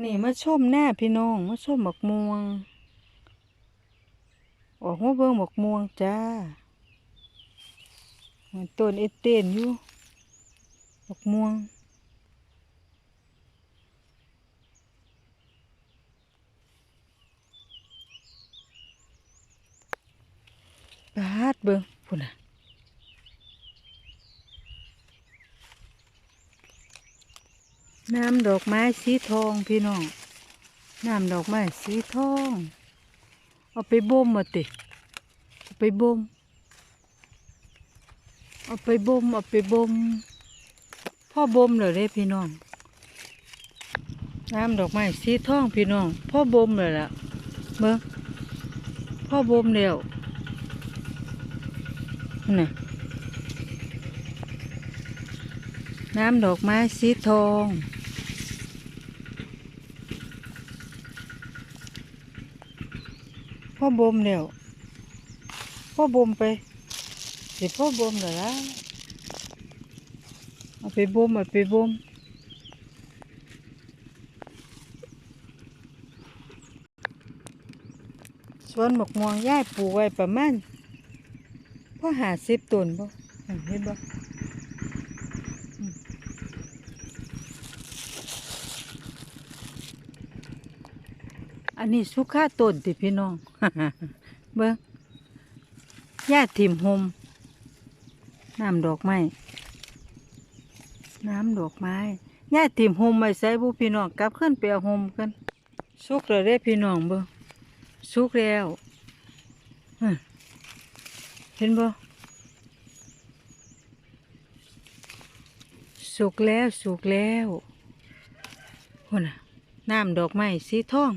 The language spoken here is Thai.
นี่มาชมหน้าพี่น้องมาชมบักม่วง ออกมาเบิ่งบักม่วงจ้าต้นเอเตนอยู่บักม่วงปาดเบิ่งพุ่นน่ะ น้ำดอกไม้สีทองพี่น้อง น้ำดอกไม้สีทอง เอาไปบ่มมาติเอาไปบ่มเอาไปบ่มเอาไปบ่มพ่อบ่มเลยเด้พี่น้อง น้ำดอกไม้สีทองพี่น้อง พ่อบ่มเลยล่ะเบิ่งพ่อบ่มแล้วนั่น้ำดอกไม้สีทอง พ่อบ่มแล้วพ่อบ่มไปสิพ่อบ่มแล้วล่ะเอาไปบ่มเอาไปบ่มสวนหมกม่วงย่ายปลูกไว้ประมาณพ่อหาสิบต้นบ่อั่นเห็นบ่ อันนี้สุขาต้นติพี่น้อง เบิ่งย่าทิมหมน้ำดอกไม้น้ำดอกไม้ย่าทิมหมไว้ใส่บุพี่น้องกลับขึ้นไปเอาหมกันสุกแล้วเด้พี่น้องเบิ่งสุกแล้วเห็นบ่สุกแล้วสุกแล้วคนน่ะน้ำดอกไม้สีทอง